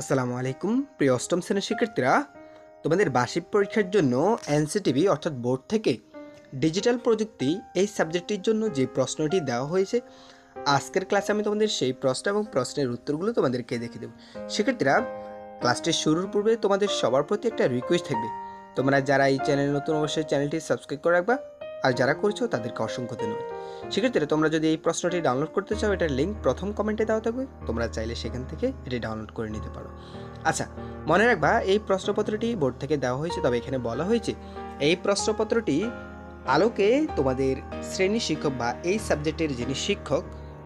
আসসালামু আলাইকুম, প্রিয় অষ্টম শ্রেণির শিক্ষার্থীরা। তোমাদের বার্ষিক পরীক্ষার জন্য এনসিটিভি, অর্থাৎ বোর্ড থেকে ডিজিটাল প্রযুক্তি এই সাবজেক্টটির জন্য যে প্রশ্নটি দেওয়া হয়েছে, আজকের ক্লাসে আমি তোমাদের সেই প্রশ্ন এবং প্রশ্নের উত্তরগুলো তোমাদেরকে দেখে দেবো। শিক্ষার্থীরা, ক্লাসটি শুরুর পূর্বে তোমাদের সবার প্রতি একটা রিকোয়েস্ট থাকবে। তোমরা যারা এই চ্যানেল নতুন, অবশ্যই চ্যানেলটি সাবস্ক্রাইব করে রাখবা। আর যারা করেছ তাদেরকে অসংখ্য ধন্যবাদ। সেক্ষেত্রে তোমরা যদি এই প্রশ্নটি ডাউনলোড করতে চাও, এটার লিঙ্ক প্রথম কমেন্টে দেওয়া থাকবে। তোমরা চাইলে সেখান থেকে এটি ডাউনলোড করে নিতে পারো। আচ্ছা মনে রাখবা, এই প্রশ্নপত্রটি বোর্ড থেকে দেওয়া হয়েছে, তবে এখানে বলা হয়েছে, এই প্রশ্নপত্রটি আলোকে তোমাদের শ্রেণি শিক্ষক বা এই সাবজেক্টের যিনি শিক্ষক,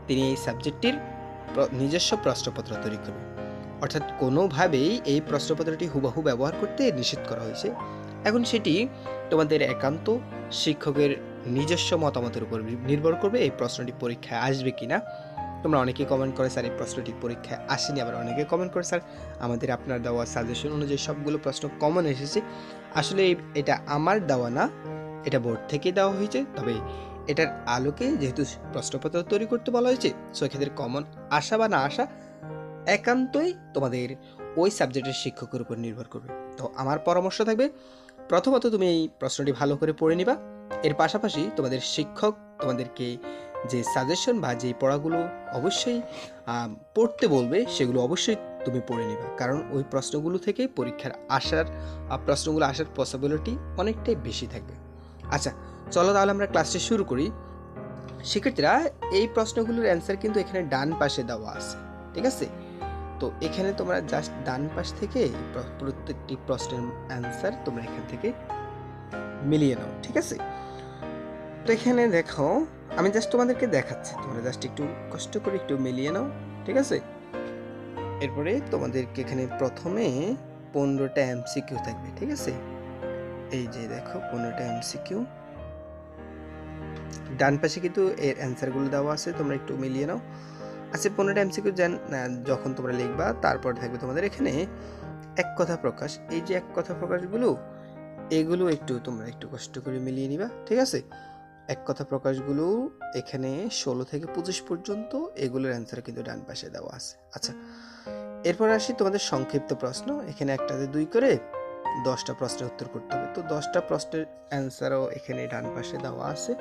তিনি এই সাবজেক্টটির নিজস্ব প্রশ্নপত্র তৈরি করবে অর্থাৎ কোনোভাবেই এই প্রশ্নপত্রটি হুবহু ব্যবহার করতে নিষেধ করা হয়েছে। এখন সেটি তোমাদের একান্ত শিক্ষকের নিজস্ব মতামতের উপর নির্ভর করবে এই প্রশ্নটি পরীক্ষায় আসবে কি না তোমরা অনেকেই কমেন্ট করে, স্যার, এই প্রশ্নটি পরীক্ষায় আসেনি। আবার অনেকে কমেন্ট করে, স্যার, আমাদের আপনার দেওয়া সাজেশন অনুযায়ী সবগুলো প্রশ্ন কমন এসেছে। আসলে এটা আমার দেওয়া না, এটা বোর্ড থেকে দেওয়া হয়েছে। তবে এটার আলোকে যেহেতু প্রশ্নপত্র তৈরি করতে বলা হয়েছে সো এক্ষেত্রে কমন আসা বা না আসা একান্তই তোমাদের ওই সাবজেক্টের শিক্ষকের উপর নির্ভর করবে। তো আমার পরামর্শ থাকবে, প্রথমত তুমি এই প্রশ্নটি ভালো করে পড়ে নিবা। এর পাশাপাশি তোমাদের শিক্ষক তোমাদেরকে যে সাজেশন বা যে পড়াগুলো অবশ্যই পড়তে বলবে, সেগুলো অবশ্যই তুমি পড়ে নিবা। কারণ ওই প্রশ্নগুলো থেকে পরীক্ষার আসার প্রশ্নগুলো আসার পসিবিলিটি অনেকটাই বেশি থাকবে। আচ্ছা চলো তাহলে আমরা ক্লাসটি শুরু করি। শিক্ষার্থীরা, এই প্রশ্নগুলোর অ্যান্সার কিন্তু এখানে ডান পাশে দেওয়া আছে, ঠিক আছে? তো এখানে তোমরা জাস্ট ডান পাশ থেকে প্রত্যেকটি প্রশ্নের অ্যান্সার তোমরা এখান থেকে মিলিয়ে নাও, ঠিক আছে? তো এখানে দেখো, আমি জাস্ট তোমাদেরকে দেখাচ্ছি, তোমরা জাস্ট একটু কষ্ট করে একটু মিলিয়ে নাও, ঠিক আছে? এরপরে তোমাদেরকে এখানে প্রথমে পনেরোটা এমসিকিউ থাকবে, ঠিক আছে? এই যে দেখো, পনেরোটা এমসিকিউ ডান পাশে কিন্তু এর অ্যান্সারগুলো দেওয়া আছে, তোমরা একটু মিলিয়ে নাও। আচ্ছা পনেরোটা এমসিকিউ জান যখন তোমরা লিখবা, তারপর থাকবে তোমাদের এখানে এক কথা প্রকাশ। এই যে এক কথা প্রকাশগুলো, এগুলো একটু তোমরা একটু কষ্ট করে মিলিয়ে নিবা, ঠিক আছে? এক কথা প্রকাশগুলো এখানে ষোলো থেকে পঁচিশ পর্যন্ত, এগুলোর অ্যান্সার কিন্তু ডান পাশে দেওয়া আছে। আচ্ছা এরপর আসি তোমাদের সংক্ষিপ্ত প্রশ্ন। এখানে একটাতে দুই করে দশটা প্রশ্নের উত্তর করতে হবে। তো দশটা প্রশ্নের অ্যান্সারও এখানে ডান পাশে দেওয়া আছে।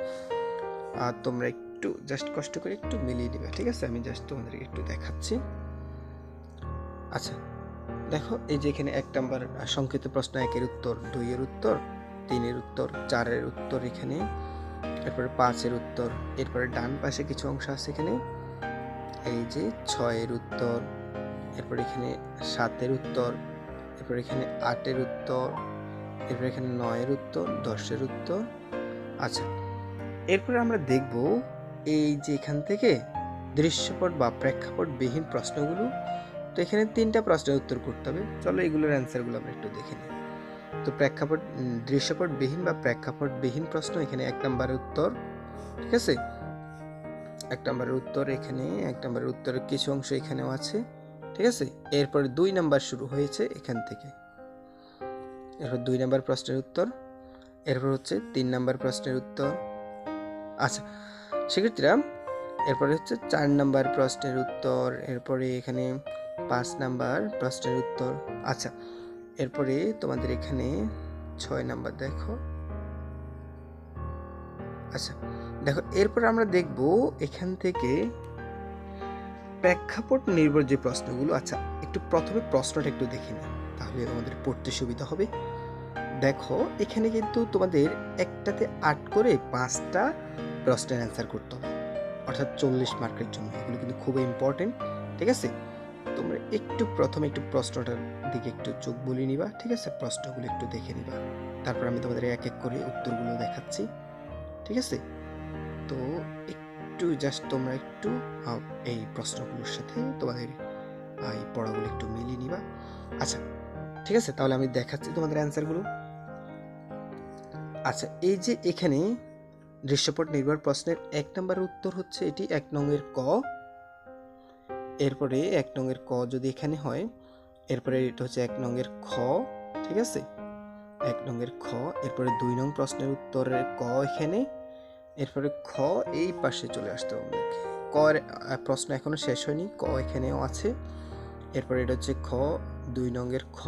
আর তোমরা একটু জাস্ট কষ্ট করে একটু মিলিয়ে নেবে, ঠিক আছে? আমি জাস্ট তোমাদেরকে একটু দেখাচ্ছি। আচ্ছা দেখো, এই যে এখানে এক নাম্বার সংক্ষিপ্ত প্রশ্ন, একের উত্তর, দুইয়ের উত্তর, তিনের উত্তর, চারের উত্তর এখানে, এরপরে পাঁচের উত্তর, এরপরে ডান পাশে কিছু অংশ আছে এখানে। এই যে ছয়ের উত্তর, এরপর এখানে সাতের উত্তর, এরপর এখানে আটের উত্তর, এরপর এখানে নয়ের উত্তর, দশের উত্তর। আচ্ছা এরপরে আমরা দেখব এই যে এখান থেকে দৃশ্যপট বা প্রেক্ষাপট বিহীন প্রশ্নগুলো তো এখানে তিনটা প্রশ্নের উত্তর করতে হবে। চলো এগুলোর অ্যান্সারগুলো আমরা একটু দেখে নিই। তো প্রেক্ষাপট উম, দৃশ্যপট বিহীন বা প্রেক্ষাপট বিহীন প্রশ্ন এখানে এক নম্বরের উত্তর ঠিক আছে? এক নম্বরের উত্তর এখানে এক নম্বরের উত্তরের কিছু অংশ এখানেও আছে ঠিক আছে? এরপর দুই নাম্বার শুরু হয়েছে এখান থেকে। এরপর দুই নাম্বার প্রশ্নের উত্তর এরপর হচ্ছে তিন নাম্বার প্রশ্নের উত্তর। আচ্ছা শিক্ষার্থীরা এরপরে হচ্ছে চার নাম্বার প্রশ্নের উত্তর, এরপরে এখানে পাঁচ নাম্বার প্রশ্নের উত্তর। আচ্ছা এরপরে তোমাদের এখানে ছয় নাম্বার দেখো। আচ্ছা দেখো, এরপর আমরা দেখব এখান থেকে প্রেক্ষাপট নির্ভর যে প্রশ্নগুলো আচ্ছা একটু প্রথমে প্রশ্নটা একটু দেখে নিই, তাহলে তোমাদের পড়তে সুবিধা হবে। দেখো, এখানে কিন্তু তোমাদের একটাতে আট করে পাঁচটা প্রশ্নের অ্যান্সার করতে। হবে অর্থাৎ চল্লিশ মার্কের জন্য। এগুলো কিন্তু খুবই ইম্পর্টেন্ট ঠিক আছে? তোমরা একটু প্রথমে একটু প্রশ্নটার দিকে একটু চোখ বুলিয়ে নিবা, ঠিক আছে? প্রশ্নগুলো একটু দেখে নিবা। তারপর আমি তোমাদের এক এক করে উত্তরগুলো দেখাচ্ছি, ঠিক আছে? তো একটু জাস্ট তোমরা একটু এই প্রশ্নগুলোর সাথে তোমাদের এই পড়াগুলো একটু মিলিয়ে নিবা। আচ্ছা ঠিক আছে? তাহলে আমি দেখাচ্ছি তোমাদের অ্যান্সারগুলো আচ্ছা এই যে এখানে দৃশ্যপট নির্ভর প্রশ্নের এক নম্বরের উত্তর হচ্ছে এটি এক নংয়ের ক। এরপরে এক নংয়ের ক যদি এখানে হয়, এরপরে এটা হচ্ছে এক নংয়ের খ, ঠিক আছে? এক নংয়ের খ, এরপরে দুই নং প্রশ্নের উত্তরের ক এখানে, এরপরে খ এই পাশে চলে আসতে হবে। ক প্রশ্ন এখনও শেষ হয়নি, ক এখানেও আছে। এরপরে এটা হচ্ছে খ, দুই নঙ্গের খ,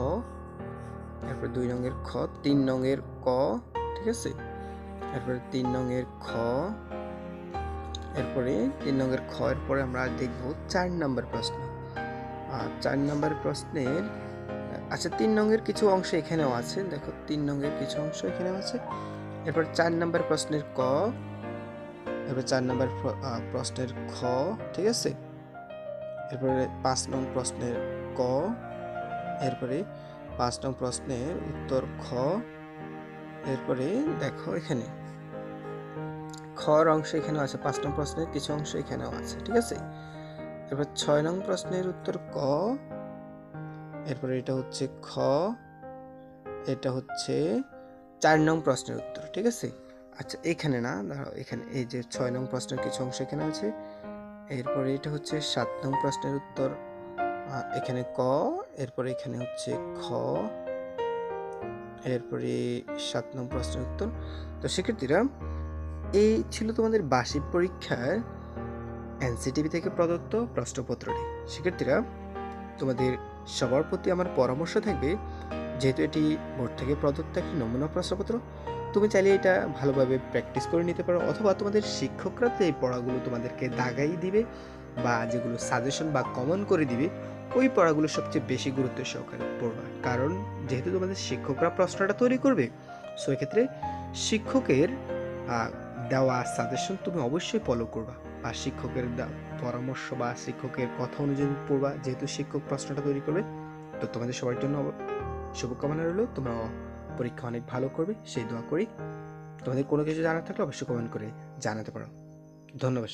এরপর দুই নঙ্গের খ, তিন নঙ্গের ক, ঠিক আছে? এরপরে তিন নঙ্গের খ। এরপরে তিন নঙ্গের খ, এরপরে আমরা দেখব চার নম্বর প্রশ্ন। আর চার নম্বর প্রশ্নের আচ্ছা তিন নঙ্গের কিছু অংশ এখানেও আছে। দেখো, তিন নঙ্গের কিছু অংশ এখানেও আছে। এরপর চার নম্বর প্রশ্নের ক। এরপর চার নম্বর প্র- প্রশ্নের খ, ঠিক আছে? এরপরে পাঁচ নং প্রশ্নের ক। এরপরে পাঁচ নং প্রশ্নের উত্তর খ। এরপরে দেখো এখানে। খর অংশ এখানেও আছে, পাঁচ নং প্রশ্নের কিছু অংশ এখানেও আছে, ঠিক আছে? এরপর ছয় নং প্রশ্নের উত্তর ক, এরপরে এটা হচ্ছে খ, এটা হচ্ছে চার নং প্রশ্নের উত্তর, ঠিক আছে? আচ্ছা এখানে না, দাঁড়াও, এখানে, এই যে ছয় নং প্রশ্নের কিছু অংশ এখানে আছে, এরপরে এটা হচ্ছে সাত নং প্রশ্নের উত্তর এখানে ক, এরপরে এখানে হচ্ছে খ, এরপরে সাত নং প্রশ্নের উত্তর। তো শিক্ষার্থীরা এই ছিল তোমাদের বার্ষিক পরীক্ষার এনসিটিভি থেকে প্রদত্ত প্রশ্নপত্রটি শিক্ষার্থীরা, তোমাদের সবার প্রতি আমার পরামর্শ থাকবে, যেহেতু এটি বোর্ড থেকে প্রদত্ত একটি নমুনা প্রশ্নপত্র, তুমি চাইলে এটা ভালোভাবে প্র্যাকটিস করে নিতে পারো, অথবা তোমাদের শিক্ষকরা যে এই পড়াগুলো তোমাদেরকে দাগাই দিবে, বা যেগুলো সাজেশন বা কমন করে দিবে, ওই পড়াগুলো সবচেয়ে বেশি গুরুত্ব সহকারে পড়বা। কারণ, যেহেতু তোমাদের শিক্ষকরা প্রশ্নটা তৈরি করবে, সো এক্ষেত্রে শিক্ষকের দেওয়া সাজেশন তুমি অবশ্যই ফলো করবা। বা শিক্ষকের পরামর্শ বা শিক্ষকের কথা অনুযায়ী পড়বা, যেহেতু শিক্ষক প্রশ্নটা তৈরি করবে। তো তোমাদের সবার জন্য শুভকামনা রইল। তোমরা পরীক্ষা অনেক ভালো করবে, সেই দোয়া করি। তোমাদের কোনো কিছু জানার থাকলে অবশ্যই কমেন্ট করে জানাতে পারো। ধন্যবাদ